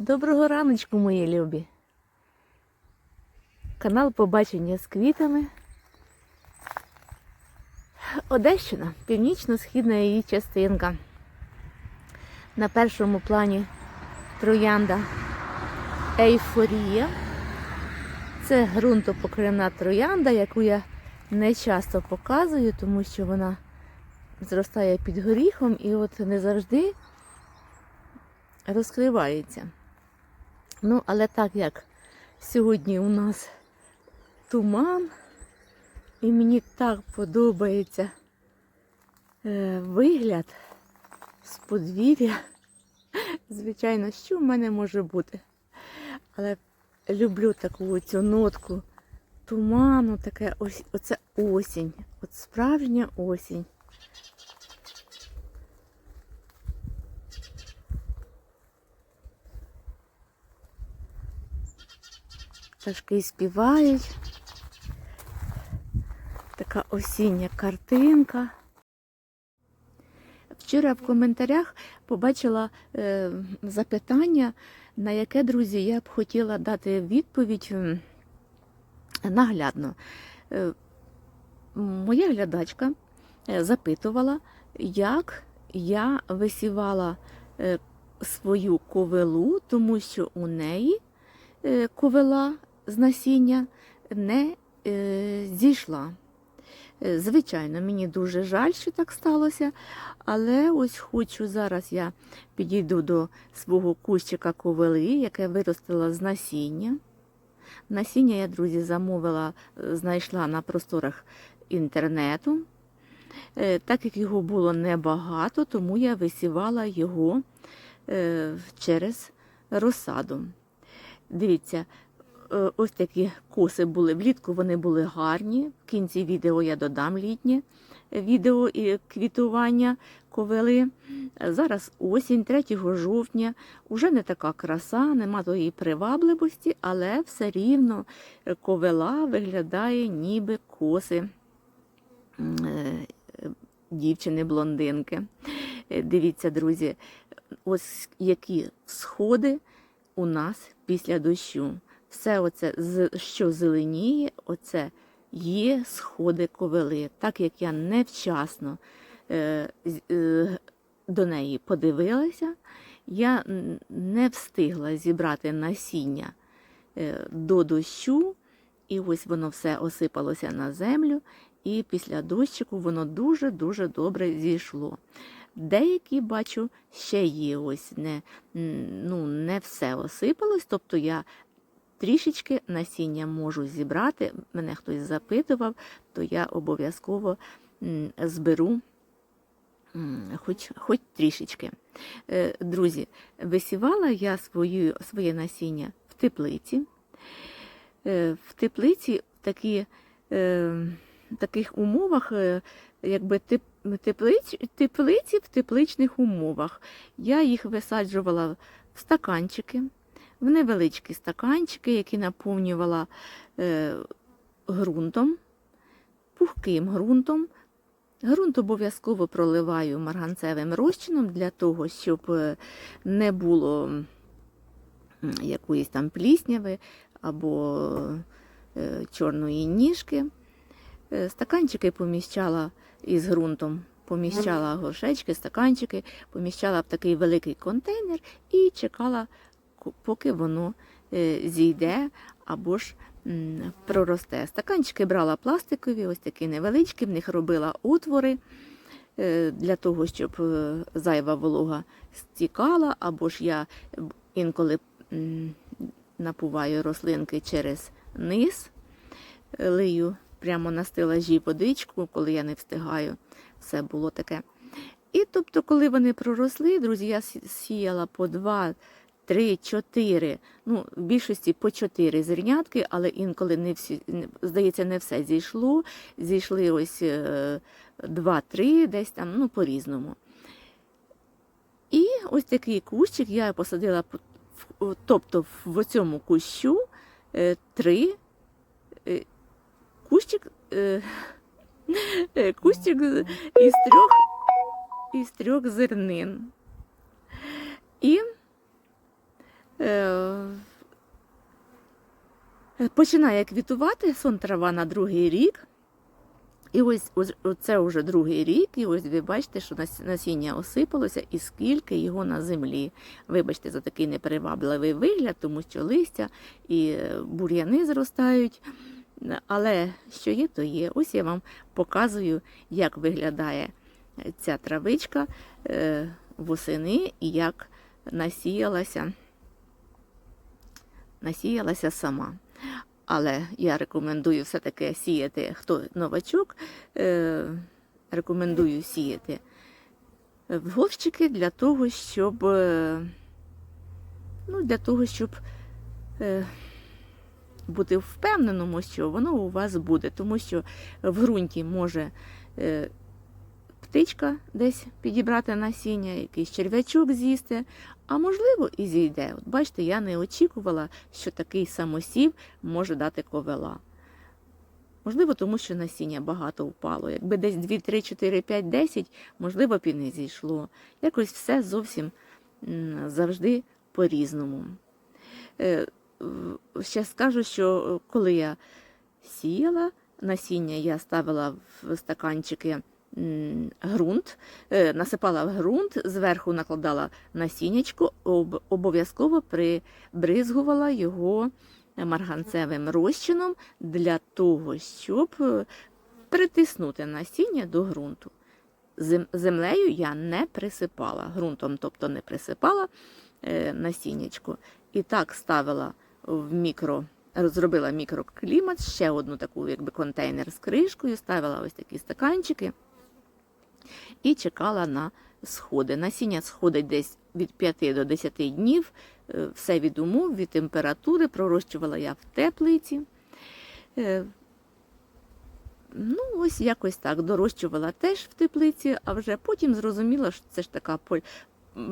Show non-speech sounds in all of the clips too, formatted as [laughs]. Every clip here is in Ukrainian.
Доброго раночку, мої любі. Канал Побачення з квітами. Одещина, північно-східна її частинка. На першому плані троянда Ейфорія. Це ґрунтопокривна троянда, яку я не часто показую, тому що вона зростає під горіхом і от не завжди розкривається. Ну, але так як сьогодні у нас туман, і мені так подобається е, вигляд з подвір'я. [laughs] Звичайно, що в мене може бути. Але люблю таку цю нотку туману, таке ось оце осінь. От справжня осінь. Пташки співають. Така осіння картинка. Вчора в коментарях побачила е, запитання, на яке, друзі, я б хотіла дати відповідь наглядно. Е, моя глядачка е, запитувала, як я висівала е, свою ковилу, тому що у неї е, ковила з насіння не е, зійшла. Е, Звичайно, мені дуже жаль, що так сталося, але ось хочу зараз я підійду до свого кущика ковили, яке виростила з насіння. Насіння я, друзі, замовила, е, знайшла на просторах інтернету. Е, Так як його було небагато, тому я висівала його через розсаду. Дивіться, ось такі коси були влітку, вони були гарні. В кінці відео я додам літнє відео і квітування ковили. Зараз осінь, 3 жовтня, уже не така краса, нема тої привабливості, але все рівно ковила виглядає ніби коси е, дівчини-блондинки. Е, Дивіться, друзі, ось які сходи у нас після дощу. Все оце, що зеленіє, оце є сходи ковили. Так як я невчасно е, е, до неї подивилася, я не встигла зібрати насіння е, до дощу, і ось воно все осипалося на землю, і після дощику воно дуже-дуже добре зійшло. Деякі, бачу, ще є ось не, ну, не все осипалось, тобто я трішечки насіння можу зібрати. Мене хтось запитував, то я обов'язково зберу хоч, хоч трішечки. Е, Друзі, висівала я свою, своє насіння в теплиці. Е, В теплиці в такі, е, таких умовах, якби теп, теплиць, теплиці в тепличних умовах. Я їх висаджувала в стаканчики, в невеличкі стаканчики, які наповнювала е, ґрунтом, пухким ґрунтом. Ґрунт обов'язково проливаю марганцевим розчином для того, щоб е, не було якоїсь там плісняви або е, чорної ніжки. Е, Стаканчики поміщала із ґрунтом, поміщала горшечки, стаканчики, поміщала в такий великий контейнер і чекала, поки воно е, зійде або ж проросте. Стаканчики брала пластикові, ось такі невеличкі, в них робила отвори е, для того, щоб е, зайва волога стікала, або ж я інколи напуваю рослинки через низ, лию прямо на стелажі водичку, коли я не встигаю. Все було таке. І тобто, коли вони проросли, друзі, я сіяла по два, три, чотири, ну, в більшості по чотири зернятки, але інколи не всі, здається, не все зійшло. Зійшли ось е, два-три, десь там, ну, по-різному. І ось такий кущик я посадила, тобто в цьому кущу е, три е, кущик, е, [laughs] е, кущик із трьох, із трьох зернин. І Е, починає квітувати сон трава на другий рік. І ось ось- це вже другий рік, і ось ви бачите, що насіння осипалося, і скільки його на землі. Вибачте за такий непривабливий вигляд, тому що листя і е, бур'яни зростають. Але що є, то є. Ось я вам показую, як виглядає ця травичка е, восени і як насіялася, насіялася сама. Але я рекомендую все-таки сіяти, хто новачок, е, рекомендую сіяти в горщики для того, щоб, е, ну, для того, щоб е, бути впевненому, що воно у вас буде, тому що в ґрунті може птичка десь підібрати насіння, якийсь черв'ячок з'їсти, а можливо і зійде. От бачите, я не очікувала, що такий самосів може дати ковела. Можливо, тому що насіння багато впало. Якби десь 2, 3, 4, 5, 10, можливо, б і не зійшло. Якось все зовсім завжди по-різному. Е, Ще скажу, що е, коли я сіяла насіння, я ставила в стаканчики м, ґрунт, е, насипала в ґрунт, зверху накладала насіннячко, об- обов'язково прибризгувала його марганцевим розчином для того, щоб е, притиснути насіння до ґрунту. Зем- Землею я не присипала, ґрунтом, тобто не присипала е, насіннячко. І так ставила в мікро, зробила мікроклімат, ще одну таку якби контейнер з кришкою, ставила ось такі стаканчики і чекала на сходи. Насіння сходить десь від 5 до 10 днів, е, все від умов, від температури. Пророщувала я в теплиці. Е, Ну, ось якось так. Дорощувала теж в теплиці, а вже потім зрозуміла, що це ж така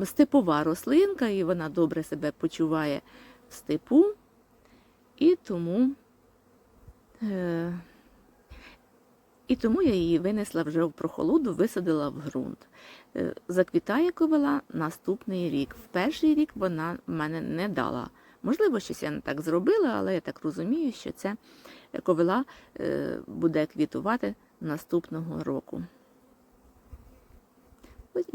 степова рослинка, і вона добре себе почуває в степу. І тому, е, і тому я її винесла вже в прохолоду, висадила в ґрунт. Е, заквітає ковила наступний рік. В перший рік вона мене не дала. Можливо, щось я не так зробила, але я так розумію, що це ковила е, буде квітувати наступного року. Ось.